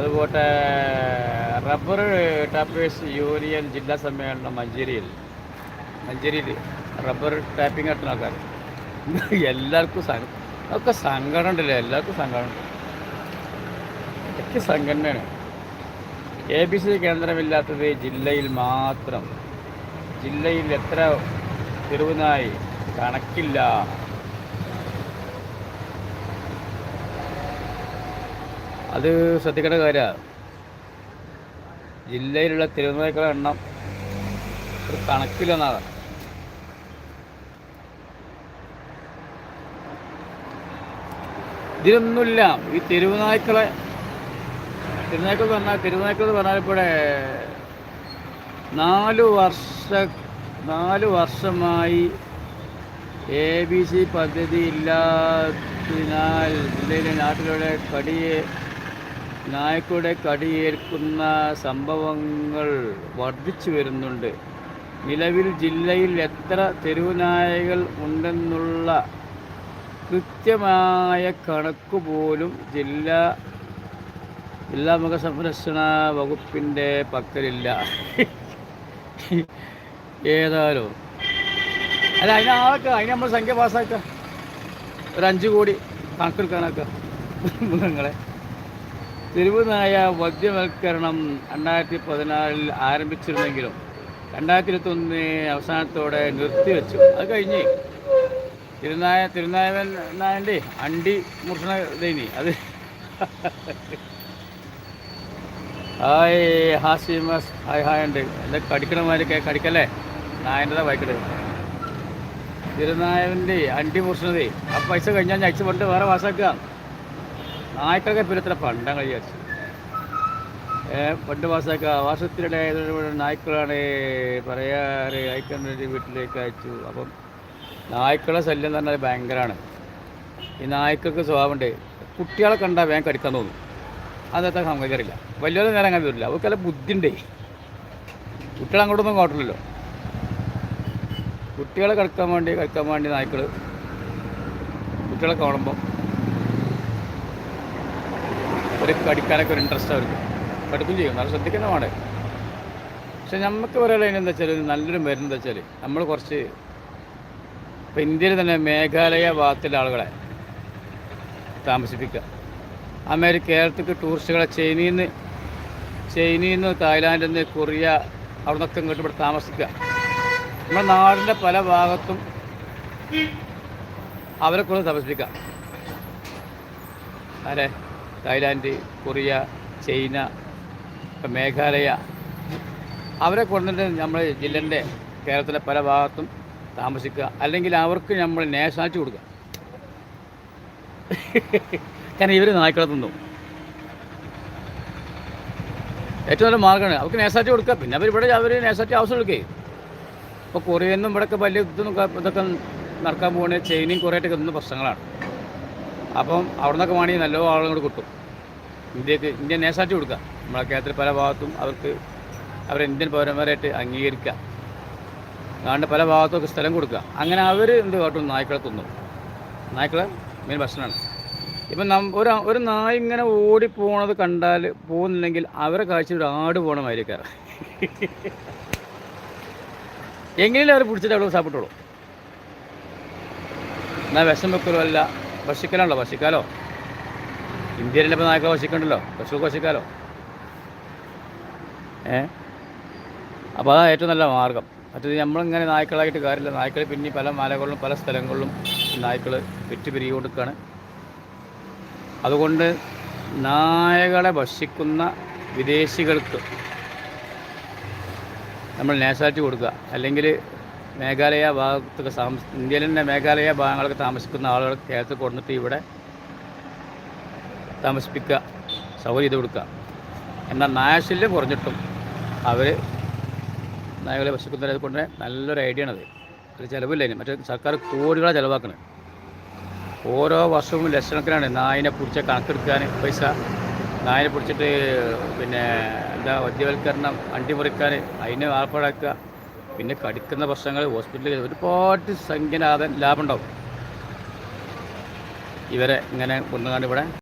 അതുപോലെ rubber tappers union ജില്ലാ സമ്മേളനം മഞ്ചേരിയിൽ. മഞ്ചേരിയിൽ റബ്ബർ ടാപ്പിംഗ് നടത്തുന്ന ആൾക്കാർ എല്ലാവർക്കും സങ്ക ഒക്കെ സങ്കടം ഉണ്ടല്ലോ എല്ലാവർക്കും സങ്കടം ഉണ്ട്. ഒക്കെ സംഘടനയാണ്. എ ബി സി കേന്ദ്രമില്ലാത്തത് ജില്ലയിൽ മാത്രം. ജില്ലയിൽ എത്ര തെരുവുനായി കണക്കില്ല. അത് ശ്രദ്ധിക്കേണ്ട കാര്യമാണ് ജില്ലയിലുള്ള തെരുവുനായ്ക്കളുടെ എണ്ണം ഒരു കണക്കില്ലെന്നാണ് ഇതിലൊന്നുമില്ല. ഈ തെരുവുനായ്ക്കളെ തിരുനായ്ക്കൾ പറഞ്ഞാൽ തിരുനായ്ക്കൾ എന്ന് പറഞ്ഞാൽ ഇവിടെ നാല് വർഷ നാല് വർഷമായി എ ബി സി പദ്ധതി ഇല്ലാത്തതിനാൽ ജില്ലയിലെ നാട്ടിലൂടെ കടിയെ നായ്ക്കളുടെ കടിയേൽക്കുന്ന സംഭവങ്ങൾ വർദ്ധിച്ചു വരുന്നുണ്ട്. നിലവിൽ ജില്ലയിൽ എത്ര തെരുവുനായകൾ ഉണ്ടെന്നുള്ള കൃത്യമായ കണക്ക് പോലും ജില്ലാ ജില്ലാ മൃഗസംരക്ഷണ വകുപ്പിന്റെ പക്കലില്ല. ഏതായാലും. അല്ല അതിനാളൊക്കെ അതിന് നമ്മൾ സംഖ്യ പാസ്സാക്കുക ഒരു അഞ്ച് കോടി കണക്കെടുക്കാനൊക്കെ മൃഗങ്ങളെ. തെരുവ് വദ്യവൽക്കരണം രണ്ടായിരത്തി പതിനാലിൽ ആരംഭിച്ചിരുന്നെങ്കിലും രണ്ടായിരത്തി ഇരുപത്തൊന്ന് അവസാനത്തോടെ നിർത്തിവെച്ചു. അത് കഴിഞ്ഞ് തിരുനായ തിരുനായവൻ നായന്റെ അണ്ടി മുർഷണ ദൈനി അത് ഹായ് ഹാസിമസ് ഹായ് ഹായ് ഉണ്ട്. എന്താ കടിക്കണ മാതിരിയൊക്കെ കടിക്കല്ലേ? നായന്റെ വായിക്കട് തിരുനായവന്റെ അണ്ടി മുർഷണതേ ആ പൈസ കഴിഞ്ഞാൽ ഞാൻ അയച്ചു കൊണ്ട് വേറെ മാസാക്കുക നായ്ക്കളൊക്കെ പിന്നെ എത്ര പണ്ടങ്ങൾ കഴിയാച്ചു പണ്ട് മാസമൊക്കെ വർഷത്തിനിടെ നായ്ക്കളാണ് പറയാറ് അയക്കാൻ വേണ്ടി വീട്ടിലേക്ക് അയച്ചു. അപ്പം നായ്ക്കളെ ശല്യം എന്ന് പറഞ്ഞാൽ ഭയങ്കരമാണ് ഈ നായ്ക്കൾക്ക് സ്വഭാവമുണ്ട്. കുട്ടികളെ കണ്ടാൽ വേഗം കടിക്കാൻ തോന്നും. അതൊക്കെ സംഗതിയറിയില്ല വലിയൊരു നേരം അങ്ങനെ വരില്ല. അവർക്ക് നല്ല ബുദ്ധിയുണ്ടേ. കുട്ടികൾ അങ്ങോട്ടൊന്നും കോട്ടില്ലല്ലോ കുട്ടികളെ കടക്കാൻ വേണ്ടി കടക്കാൻ വേണ്ടി നായ്ക്കൾ കുട്ടികളെ കാണുമ്പോൾ ഒരു കടിക്കാനൊക്കെ ഒരു ഇൻട്രസ്റ്റ് അവർക്ക്. കടുക്കും ചെയ്യും. നല്ല ശ്രദ്ധിക്കുന്ന വേണ്ടേ പക്ഷെ നമുക്ക് പറയാനുള്ള എന്താ വെച്ചാൽ നല്ലൊരു മരുന്ന് എന്താ വെച്ചാൽ നമ്മൾ കുറച്ച് ഇപ്പം ഇന്ത്യയിൽ തന്നെ മേഘാലയ ഭാഗത്തിലെ ആളുകളെ താമസിപ്പിക്കുക. അമേരിക്ക കേരളത്തിലേക്ക് ടൂറിസ്റ്റുകളെ ചൈനയിൽ നിന്ന് ചൈനയിൽ നിന്ന് തായ്ലാൻഡിൽ നിന്ന് കൊറിയ അവിടെ നിന്നൊക്കെ ഇങ്ങോട്ട് ഇവിടെ താമസിക്കുക. നമ്മുടെ നാടിന്റെ പല ഭാഗത്തും അവരെ കൊണ്ട് താമസിപ്പിക്കാം ആരെ? Thailand Korea China Meghalaya. അവരെ കൊണ്ടിട്ട് നമ്മൾ ജില്ലന്റെ കേരളത്തിലെ പല ഭാഗത്തും താമസിക്കുക. അല്ലെങ്കിൽ അവർക്ക് നമ്മൾ നേശാച്ചു കൊടുക്കുക. കാരണം ഇവർ നായ്ക്കളെ തിന്നും. ഏറ്റവും നല്ല മാർഗമാണ് അവർക്ക് നേസാറ്റി കൊടുക്കുക. പിന്നെ അവർ ഇവിടെ അവർ നേസാറ്റി ആവശ്യം എടുക്കേ ഇപ്പോൾ കൊറിയന്നും ഇവിടെയൊക്കെ വലിയ ഇതൊന്നും ഇതൊക്കെ നടക്കാൻ പോകണേ ചൈനയും കുറേ ഒക്കെ പ്രശ്നങ്ങളാണ്. അപ്പം അവിടെ നിന്നൊക്കെ വേണമെങ്കിൽ നല്ല ആളുകൾ കൂടെ കിട്ടും. ഇന്ത്യയ്ക്ക് ഇന്ത്യ നേസാറ്റി കൊടുക്കുക. നമ്മളെ കേരളത്തിൽ പല ഭാഗത്തും അവർക്ക് അവർ ഇന്ത്യൻ പൗരന്മാരായിട്ട് അംഗീകരിക്കുക. അതുകൊണ്ട് പല ഭാഗത്തൊക്കെ സ്ഥലം കൊടുക്കുക. അങ്ങനെ അവർ എന്ത് കാട്ടും? നായ്ക്കളെ തിന്നും. നായ്ക്കളെ മെയിൻ ഭക്ഷണമാണ്. ഇപ്പം നം ഒരു ഒരു നായ ഇങ്ങനെ ഓടിപ്പോണത് കണ്ടാൽ പോകുന്നില്ലെങ്കിൽ അവരെ കാഴ്ച ഒരു ആട് പോണ മാതിരിക്കാറ് എങ്ങനെയും അവർ പിടിച്ചിട്ട് അവിടെ സാപ്പിട്ടോളൂ എന്നാൽ വിഷം വെക്കലോ അല്ല. ഭക്ഷിക്കലാണല്ലോ ഭക്ഷിക്കാലോ ഇന്ത്യയിലെ ഇപ്പോൾ നായ്ക്കളെ ഭക്ഷിക്കണ്ടല്ലോ വശിക്കാലോ ഭക്ഷിക്കാലോ ഏ? അപ്പോൾ അതാണ് ഏറ്റവും നല്ല മാർഗം. മറ്റേത് നമ്മളിങ്ങനെ നായ്ക്കളായിട്ട് കാര്യമില്ല. നായ്ക്കൾ പിന്നെ പല മലകളിലും പല സ്ഥലങ്ങളിലും നായ്ക്കൾ വിറ്റ് പിരികെ കൊടുക്കുകയാണ് അതുകൊണ്ട് നായകളെ ഭക്ഷിക്കുന്ന വിദേശികൾക്ക് നമ്മൾ നാഷണാലിറ്റി കൊടുക്കുക. അല്ലെങ്കിൽ മേഘാലയ ഭാഗത്തൊക്കെ താമസ ഇന്ത്യയിലെ തന്നെ മേഘാലയ ഭാഗങ്ങളൊക്കെ താമസിക്കുന്ന ആളുകൾ കേരളത്തിൽ കൊണ്ടിട്ട് ഇവിടെ താമസിപ്പിക്കുക സൗകര്യം ചെയ്ത് കൊടുക്കുക. എന്നാൽ നായശല്യം കുറഞ്ഞിട്ടും അവർ നായകളെ ഭക്ഷിക്കുന്നവരെ കൊണ്ട് നല്ലൊരു ഐഡിയ ആണത്. ഒരു ചിലവില്ല ഇനി മറ്റേ സർക്കാർ കോടികളാണ് ചിലവാക്കുന്നത് ഓരോ വർഷവും ലക്ഷണക്കിനാണ് നായിനെ പിടിച്ച കണക്കെടുക്കാൻ പൈസ. നായിനെ പിടിച്ചിട്ട് പിന്നെ എന്താ വദ്യവൽക്കരണം അണ്ടിമുറിക്കാൻ അതിന് ആർപ്പാടാക്കുക പിന്നെ കടിക്കുന്ന പ്രശ്നങ്ങൾ ഹോസ്പിറ്റലിൽ ഒരുപാട് സംഖ്യ ലാഭം ലാഭം ഉണ്ടാവും ഇവരെ ഇങ്ങനെ കൊണ്ടുകാണ്ട് ഇവിടെ